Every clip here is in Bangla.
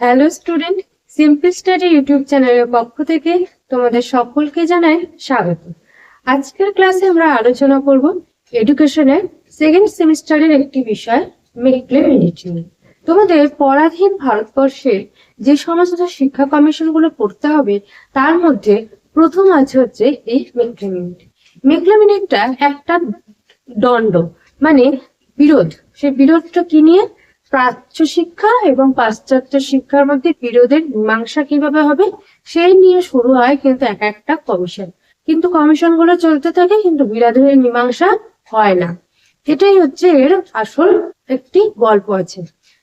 Hello student simple study YouTube চ্যানেলের পক্ষ থেকে তোমাদের সকলকে জানাই স্বাগত। আজকের ক্লাসে আমরা আলোচনা করব এডুকেশনের সেকেন্ড সেমিস্টারের একটি বিষয় মিনিট তোমাদের পরাধীন ভারতবর্ষের যে সমস্ত শিক্ষা কমিশনগুলো পড়তে হবে, তার মধ্যে প্রথম আছে হচ্ছে এই মিডলে মিনিট মিডলে মিনিটটা একটা দণ্ড মানে বিরোধ। সেই বিরোধটা কি নিয়ে? প্রাচ্য শিক্ষা এবং পাশ্চাত্য শিক্ষার মধ্যে বিরোধের মীমাংসা কীভাবে হবে, সেই নিয়ে শুরু হয় কিন্তু এক একটা কমিশন। কিন্তু কমিশনগুলো চলতে থাকে কিন্তু বিরোধের মীমাংসা হয় না। এটাই হচ্ছে এর আসল একটি গল্প আছে।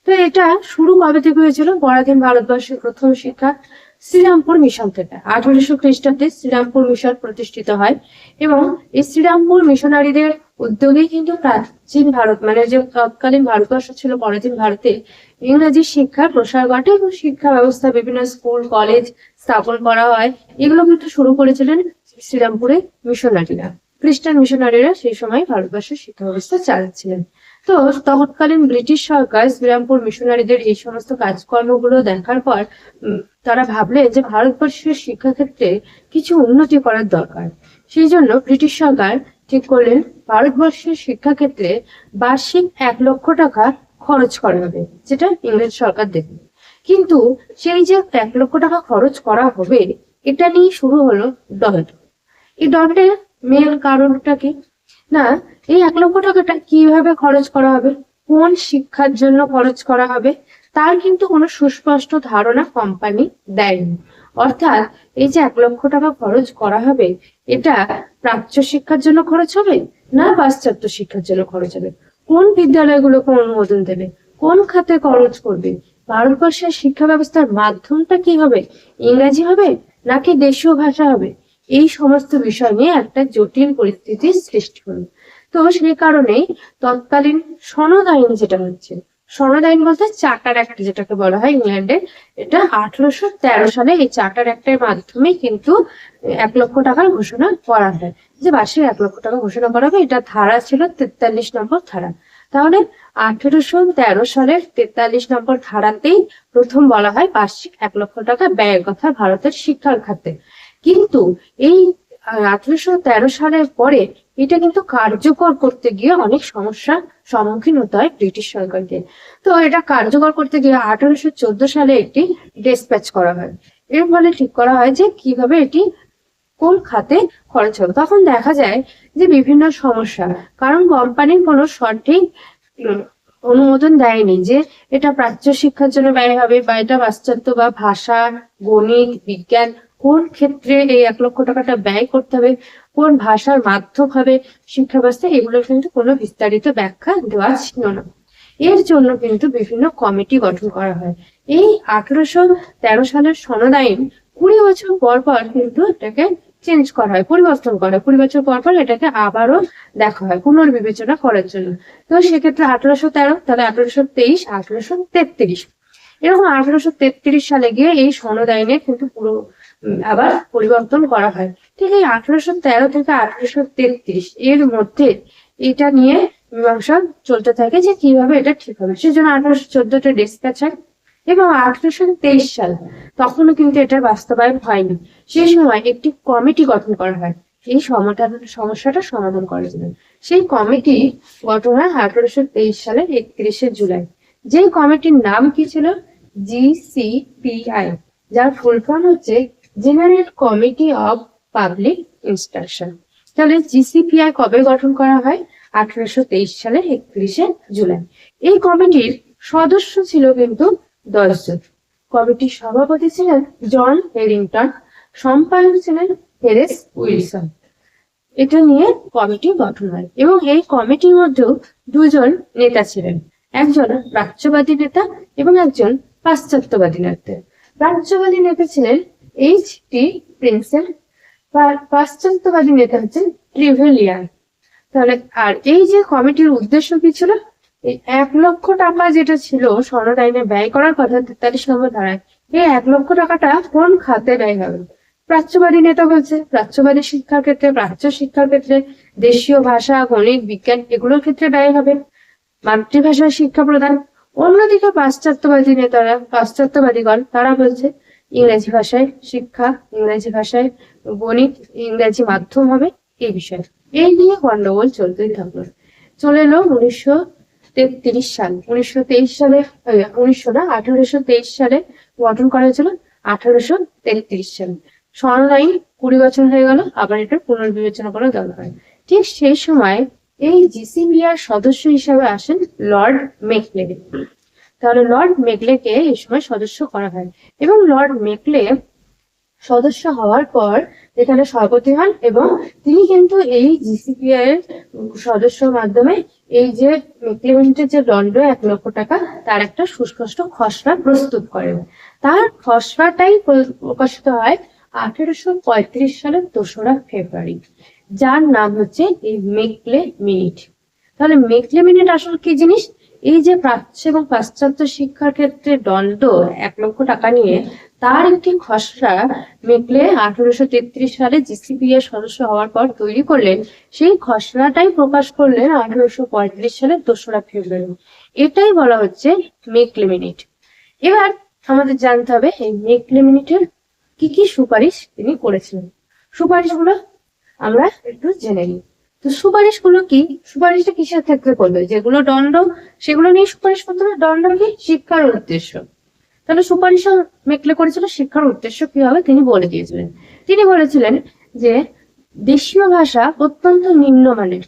তো এটা শুরু কবে থেকে হয়েছিল? পরাধীন ভারতবর্ষের প্রথম শিক্ষা শ্রীরামপুর মিশন থেকে। আঠারোশো খ্রিস্টাব্দে শ্রীরামপুর মিশন প্রতিষ্ঠিত হয় এবং এই শ্রীরামপুর মিশনারিদের উদ্যোগে কিন্তু প্রাচীন ভারত মানে যে তৎকালীন ভারতবর্ষ ছিল, পরাধীন ভারতে ইংরেজি শিক্ষার প্রসার ঘটে এবং শিক্ষা ব্যবস্থা, বিভিন্ন স্কুল, কলেজ স্থাপন করা হয়। এগুলো কিন্তু শুরু করেছিলেন শ্রীরামপুরে মিশনারিরা, খ্রিস্টান মিশনারিরা সেই সময় ভারতবর্ষের শিক্ষা ব্যবস্থা চালাচ্ছিলেন। তো তৎকালীন ব্রিটিশ সরকার শ্রীরামপুর মিশনারিদের এই সমস্ত কাজকর্মগুলো দেখার পর তারা ভাবলেন যে ভারতবর্ষের শিক্ষাক্ষেত্রে কিছু উন্নতি করার দরকার। সেই জন্য ব্রিটিশ সরকার ঠিক করলেন, ভারতবর্ষের শিক্ষাক্ষেত্রে বার্ষিক এক লক্ষ টাকা খরচ করা হবে, যেটা ইংরেজ সরকার দেবে কিন্তু সেই যে এক লক্ষ টাকা খরচ করা হবে, এটা নিয়ে শুরু হলো দণ্ড এই দণ্ডের মেন কারণটা কি? না, এই এক লক্ষ টাকাটা কীভাবে খরচ করা হবে? কোন শিক্ষার জন্য খরচ করা হবে? তার কিন্তু কোনো সুস্পষ্ট ধারণা কোম্পানি দেয়নি। অর্থাৎ এই যে এক লক্ষ টাকা খরচ করা হবে, এটা প্রাচ্য শিক্ষার জন্য খরচ হবে না পাশ্চাত্য শিক্ষার জন্য খরচ হবে? কোন বিদ্যালয়গুলোকে অনুমোদন দেবে? কোন খাতে খরচ করবে? ভারতবর্ষের শিক্ষা ব্যবস্থার মাধ্যমটা কি হবে? ইংরেজি হবে নাকি দেশীয় ভাষা হবে? এই সমস্ত বিষয় নিয়ে একটা জটিল পরিস্থিতির সৃষ্টি হলো। তো সেই কারণেই তৎকালীন সনদ আইন যেটা হচ্ছে সনদ আইন বলতে চার্টার অ্যাক্ট যেটাকে বলা হয় ইংল্যান্ডে এটা আঠারোশো তেরো সালে এই চার্টার অ্যাক্টের মাধ্যমে কিন্তু এক লক্ষ টাকার ঘোষণা করা হয়। যে বার্ষিক এক লক্ষ টাকা ঘোষণা করা হবে, এটা ধারা ছিল তেতাল্লিশ নম্বর ধারা। তাহলে আঠেরোশো তেরো সালের তেতাল্লিশ নম্বর ধারাতেই প্রথম বলা হয় বার্ষিক এক লক্ষ টাকা ব্যয়ের কথা ভারতের শিক্ষার খাতে। কিন্তু এই আঠারোশো তেরো সালের পরে এটা কিন্তু কার্যকর করতে গিয়ে অনেক সমস্যার সম্মুখীন হতে হয় ব্রিটিশ সরকারকে। তো এটা কার্যকর করতে গিয়ে আঠারোশো চোদ্দ সালে একটি ডেসপ্যাচ করা হয়। এর ফলে ঠিক করা হয় যে কীভাবে এটি কোন খাতে খরচ হবে। তখন দেখা যায় যে বিভিন্ন সমস্যা, কারণ কোম্পানির কোনো সঠিক অনুমোদন দেয়নি যে এটা প্রাচ্য শিক্ষার জন্য ব্যয় হবে বা এটা পাশ্চাত্য বা ভাষা, গণিত, বিজ্ঞান কোন ক্ষেত্রে এই এক লক্ষ টাকাটা ব্যয় করতে হবে, কোন ভাষার মাধ্যম হবে, শিক্ষা ব্যবস্থা এগুলো কিন্তু কোনো বিস্তারিত ব্যাখ্যা দেওয়া ছিল না। এর জন্য কিন্তু বিভিন্ন কমিটি গঠন করা হয়। এই আঠারোশো তেরো সালের সনদ আইন কুড়ি বছর পর পর কিন্তু এটাকে চেঞ্জ করা হয়, পরিবর্তন করা হয়। কুড়ি বছর পর পর এটাকে আবারও দেখা হয়, পুনর্বিবেচনা করার জন্য। তো সেক্ষেত্রে আঠারোশো তেরো, তাহলে আঠারোশো তেইশ, আঠারোশো তেত্রিশ। এরকম আঠারোশো তেত্রিশ সালে গিয়ে এই সনদ কিন্তু পুরো আবার পরিবর্তন করা হয়। ঠিক এই আঠারোশো তেরো থেকে আঠারোশো তেত্রিশ এর মধ্যে এটা নিয়ে মীমাংসা চলতে থাকে যে কীভাবে এটা ঠিক হবে। সেজন্য আঠারোশো ডিসপ্যাচ হয় এবং আঠারোশো তেইশ সাল তখনও কিন্তু এটার বাস্তবায়ন হয়নি। সেই সময় একটি কমিটি গঠন করা হয়। এই সমাধান সমস্যাটা সমাধান করার জন্য। সেই কমিটি গঠন হয় আঠারোশো তেইশ সালের একত্রিশে জুলাই। যে কমিটির নাম কি ছিল? জিসিপিআই যার ফুল ফর্ম হচ্ছে general committee of public instruction. তাহলে জিসিপিআই কবে গঠন করা হয়? আঠারোশো তেইশ সালের একত্রিশে জুলাই। এই কমিটির সদস্য ছিল কিন্তু দশজন কমিটির সভাপতি ছিলেন জন হেরিংটন, সম্পাদক ছিলেন হেরেস উইলসন। এটা নিয়ে কমিটি গঠন হয় এবং এই কমিটির মধ্যেও দুজন নেতা ছিলেন। একজন প্রাচ্যবাদী নেতা এবং একজন পাশ্চাত্যবাদী নেতা। প্রাচ্যবাদী নেতা ছিলেন এইচ টি প্রিন্সেল পাশ্চাত্যবাদী নেতা হচ্ছেন ট্রিভেলিয়ান তাহলে আর এই যে কমিটির উদ্দেশ্য কি ছিল? এক লক্ষ টাকা যেটা ছিল সনদ আইনে ব্যয় করার কথা, তেতাল্লিশ নম্বর ধারায়, এই এক লক্ষ টাকাটা কোন খাতে ব্যয় হবে? প্রাচ্যবাদী নেতা বলছে, প্রাচ্যবাদী শিক্ষার ক্ষেত্রে, প্রাচ্য শিক্ষার ক্ষেত্রে, দেশীয় ভাষা, গণিত, বিজ্ঞান, এগুলোর ক্ষেত্রে ব্যয় হবে। মাতৃভাষায় শিক্ষা প্রদান। অন্যদিকে পাশ্চাত্যবাদী নেতারা, পাশ্চাত্যবাদীগণ, তারা বলছে ইংরেজি ভাষায় শিক্ষা, ইংরেজি ভাষায় গণিত, ইংরেজি মাধ্যম হবে এই বিষয়ে। এই নিয়ে গন্ডগোল চলতেই থাকল। চলে এলো উনিশশো তেত্রিশ সাল। উনিশশো তেইশ সালে উনিশশো না, আঠারোশো তেইশ সালে গঠন করা হয়েছিল। আঠারোশো তেত্রিশ সালে। স্মরণ আইন কুড়ি বছর হয়ে গেল, আবার এটা পুনর্বিবেচনা করা দরকার হয়। ঠিক সেই সময় এই জিসিবিআর সদস্য হিসাবে আসেন লর্ড মেকলে তাহলে লর্ড মেকলেকে এই সময় সদস্য করা হয়। এবং লর্ড মেকলে সদস্য হওয়ার পর এখানে সভাপতি হন এবং তিনি কিন্তু এই জিসিপিআই এর সদস্য মাধ্যমে এই যে মেকলেমেন্টের যে দণ্ড, এক লক্ষ টাকা, তার একটা সুস্পষ্ট খসড়া প্রস্তুত করেন। তার খসড়াটাই প্র- প্রকাশিত হয় আঠেরোশো পঁয়ত্রিশ সালের দোসরা ফেব্রুয়ারি, যার নাম হচ্ছে এই মেকলে মিনিট তাহলে মেকলে মিনিট আসলে কি জিনিস? এই যে প্রাচ্য এবং পাশ্চাত্য শিক্ষার ক্ষেত্রে দণ্ড এক লক্ষ টাকা নিয়ে, তার একটি খসড়া মেকলে আঠারোশো তেত্রিশ সালে জিসিপি এর সদস্য হওয়ার পর তৈরি করলেন। সেই খসড়াটাই প্রকাশ করলেন আঠারোশো পঁয়ত্রিশ সালের দোসরা ফেব্রুয়ারি। এটাই বলা হচ্ছে মেকলে মিনিট। এবার আমাদের জানতে হবে, এই মেকলে মিনিটের কি কি সুপারিশ তিনি করেছিলেন? সুপারিশগুলো আমরা একটু জেনে নিই। তো সুপারিশগুলো কি? সুপারিশটা কিসের ক্ষেত্রে করবে? যেগুলো দণ্ড, সেগুলো নিয়ে সুপারিশ করতে হবে। দণ্ড কি? শিক্ষার উদ্দেশ্য। তাহলে সুপারিশ মেকলে করেছিল, শিক্ষার উদ্দেশ্য কি হবে? তিনি বলে দিয়েছিলেন। তিনি বলেছিলেন যে দেশীয় ভাষা অত্যন্ত নিম্নমানের।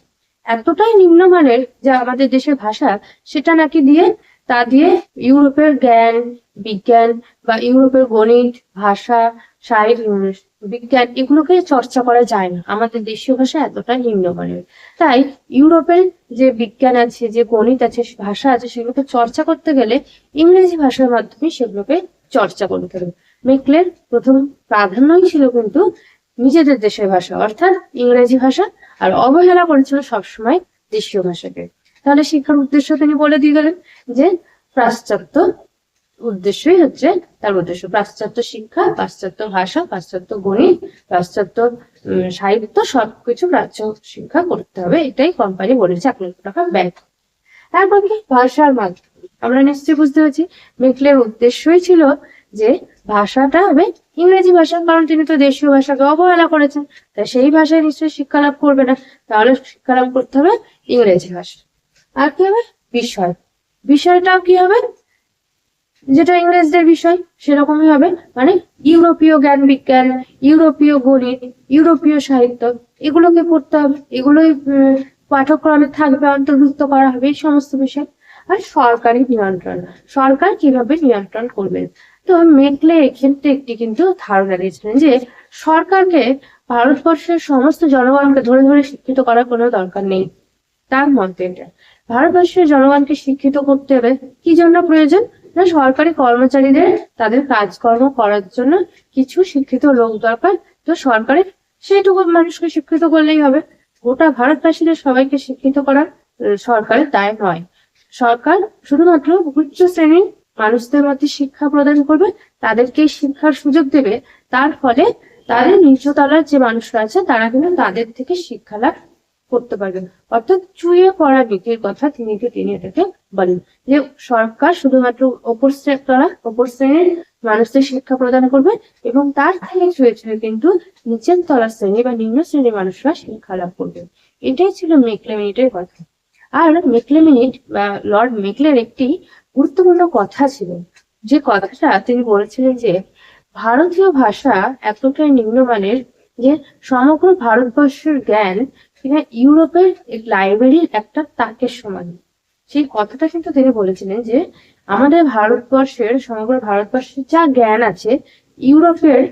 এতটাই নিম্নমানের যে আমাদের দেশের ভাষা, সেটা নাকি দিয়ে তা দিয়ে ইউরোপের জ্ঞান, বিজ্ঞান বা ইউরোপের গণিত, ভাষা, সাহিত্য বিজ্ঞান এগুলোকে চর্চা করা যায় না। আমাদের দেশীয় ভাষা এতটা নিম্নমানের তাই ইউরোপের যে বিজ্ঞান আছে, যে গণিত আছে ভাষা আছে, সেগুলোকে চর্চা করতে গেলে ইংরেজি ভাষার মাধ্যমে সেগুলোকে চর্চা করতে হবে। মেকলের প্রথম প্রাধান্যই ছিল কিন্তু নিজেদের দেশের ভাষা, অর্থাৎ ইংরেজি ভাষা, আর অবহেলা করেছিল সবসময় দেশীয় ভাষাকে। তাহলে শিক্ষার উদ্দেশ্য তিনি বলে দিয়ে গেলেন যে পাশ্চাত্য উদ্দেশ্যই হচ্ছে তার উদ্দেশ্য। পাশ্চাত্য শিক্ষা পাশ্চাত্য ভাষা পাশ্চাত্য গণিত পাশ্চাত্য সাহিত্য, সবকিছু প্রাচ্য শিক্ষা করতে হবে। এটাই কোম্পানি বলেছে এক লক্ষ টাকা ব্যয় তারপর কি? ভাষার মাধ্যম আমরা নিশ্চয়ই বুঝতে পারছি। মেকলের উদ্দেশ্যই ছিল যে ভাষাটা হবে ইংরেজি ভাষা, কারণ তিনি তো দেশীয় ভাষাকে অবহেলা করেছেন। তাই সেই ভাষায় নিশ্চয়ই শিক্ষা লাভ করবে না। তাহলে শিক্ষা লাভ করতে হবে ইংরেজি ভাষা। আর কি হবে? বিষয়। বিষয়টাও কি হবে? যেটা ইংরেজদের বিষয়, সেরকমই হবে। মানে ইউরোপীয় জ্ঞান বিজ্ঞান, ইউরোপীয় গণিত, ইউরোপীয় সাহিত্য, এগুলোকে পড়তে হবে। এগুলোই পাঠ্যক্রমে থাকবে, অন্তর্ভুক্ত করা হবে এই সমস্ত বিষয়। আর সরকারি নিয়ন্ত্রণ। সরকার কীভাবে নিয়ন্ত্রণ করবে? তো মেকলে এক্ষেত্রে একটি কিন্তু ধারণা দিয়েছিলেন যে, সরকারকে ভারতবর্ষের সমস্ত জনগণকে ধরে ধরে শিক্ষিত করার কোনো দরকার নেই। তার মতে ভারতবর্ষের জনগণকে শিক্ষিত করতে হবে কি জন্য প্রয়োজন? না, সরকারি কর্মচারীদের তাদের কাজকর্ম করার জন্য কিছু শিক্ষিত লোক দরকার। তো সরকারের সেইটুকু মানুষকে শিক্ষিত করলেই হবে। গোটা ভারতবাসীদের সবাইকে শিক্ষিত করা সরকারের দায় নয়। সরকার শুধুমাত্র উচ্চ শ্রেণির মানুষদের মধ্যে শিক্ষা প্রদান করবে, তাদেরকে শিক্ষার সুযোগ দেবে। তার ফলে তাদের নিচতলার যে মানুষরা আছে, তারা কিন্তু তাদের থেকে শিক্ষা লাভ করতে পারবে অর্থাৎ চুয়ে পড়া নীতির কথা তিনি তিনি এটাকে বলেন যে সরকার শুধুমাত্র ওপর শ্রে- তলা ওপর শ্রেণির মানুষদের শিক্ষা প্রদান করবে এবং তার থেকে ছুঁয়ে ছুঁয়ে কিন্তু নিচের তলা শ্রেণি বা নিম্ন শ্রেণির মানুষরা শিক্ষা লাভ করবে। এটাই ছিল মেকলে মিনিটের কথা। আর মেকলে মিনিট বা লর্ড মেকলের একটি গুরুত্বপূর্ণ কথা ছিল। যে কথাটা তিনি বলেছিলেন যে ভারতীয় ভাষা এতটাই নিম্নমানের যে সমগ্র ভারতবর্ষের জ্ঞান কিনা ইউরোপের লাইব্রেরির একটা তাকের সমান সেই কথাটা কিন্তু তিনি বলেছিলেন যে, আমাদের ভারতবর্ষের, সমগ্র ভারতবর্ষের যা জ্ঞান আছে, ইউরোপের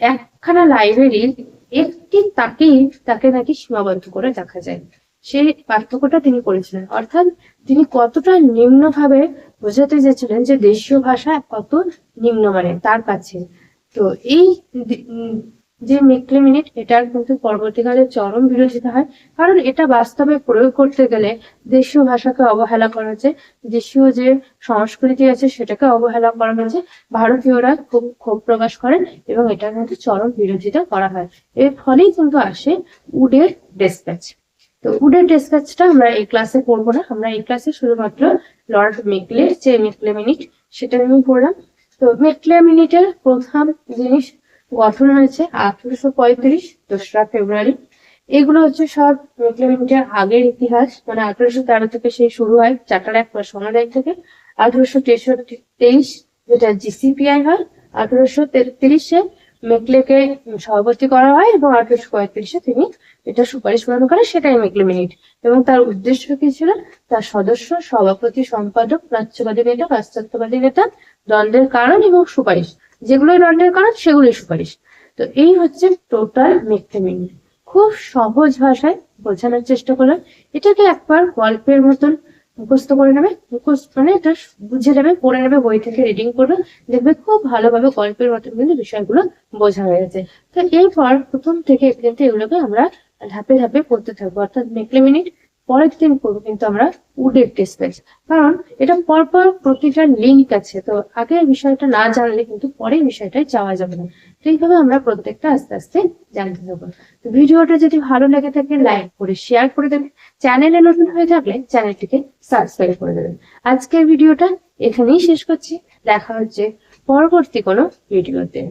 একখানা লাইব্রেরির একটি তাকেই তাকে নাকি সীমাবদ্ধ করে দেখা যায়। সেই পার্থক্যটা তিনি করেছিলেন। অর্থাৎ তিনি কতটা নিম্নভাবে বোঝাতে চেয়েছিলেন যে দেশীয় ভাষা কত নিম্নমানের, তার কাছে। তো এই যে মেকলে মিনিট, এটার কিন্তু পরবর্তীকালে চরম বিরোধিতা হয়। কারণ এটা বাস্তবে প্রয়োগ করতে গেলে দেশীয় ভাষাকে অবহেলা করা হয়েছে, দেশীয় যে সংস্কৃতি আছে সেটাকে অবহেলা করা হয়েছে, ভারতীয়রা খুব ক্ষোভ প্রকাশ করেন এবং এটার মধ্যে চরম বিরোধিতা করা হয়। এর ফলেই কিন্তু আসে উডের ডেসপ্যাচ তো উডের ডিসকাসটা আমরা এই ক্লাসে পড়ব না, আমরা এই ক্লাসে শুধুমাত্র লর্ড মেকলের যে মেকলে মিনিট, সেটা নিয়ে পড়লাম। তো মেকলে মিনিটের প্রথম জিনিস গঠন হয়েছে আঠারোশো পঁয়ত্রিশ দোসরা ফেব্রুয়ারি। এগুলো হচ্ছে সব মেকলে মিনিটের আগের ইতিহাস। মানে আঠারোশো তেরো থেকে সেই শুরু হয় চারটার এক সোনার থেকে। আঠারোশো তেষট্টি তেইশ যেটা জিসিপিআই হয়, আঠারোশো তেত্রিশে মেকলেকে সভাপতি করা হয় এবং আঠারোশো পঁয়ত্রিশে তিনি এটা সুপারিশ প্রদান করে, সেটাই মেকলে মিনিট এবং তার উদ্দেশ্য কি ছিল? তার সদস্য, সভাপতি, সম্পাদক প্রাচ্যবাদী নেতা পাশ্চাত্যবাদী নেতা, দ্বন্দ্বের কারণ এবং সুপারিশ। যেগুলোই দ্বন্দ্বের কারণ সেগুলোই সুপারিশ। তো এই হচ্ছে টোটাল মেকলে মিনিট খুব সহজ ভাষায় বোঝানোর চেষ্টা করলাম। এটাকে একবার গল্পের মতন মুখস্থ করে নেবে। মুখস্থ মানে এটা বুঝে নেবে, পড়ে নেবে, বই থেকে রিডিং করবে। দেখবে খুব ভালোভাবে গল্পের মতন কিন্তু বিষয়গুলো বোঝা হয়ে গেছে। তো এরপর প্রথম থেকে কিন্তু এগুলোকে আমরা ধাপে ধাপে পড়তে থাকব। অর্থাৎ মেকলে মিনিট পরের দিন করব, কিন্তু আমরা উডের টেস্ট পেয়েছি কারণ এটা পরপর প্রতিটা লিঙ্ক আছে, তো আগে বিষয়টা না জানলে কিন্তু পরে বিষয়টায় যাওয়া যাবে না। তো এইভাবে আমরা প্রত্যেকটা আস্তে আস্তে জানতে থাকব। তো ভিডিওটা যদি ভালো লেগে থাকে লাইক করে শেয়ার করে দেবেন। চ্যানেলে নতুন হয়ে থাকলে চ্যানেলটিকে সাবস্ক্রাইব করে দেবেন। আজকের ভিডিওটা এখানেই শেষ করছি। দেখা হচ্ছে পরবর্তী কোনো ভিডিওতে।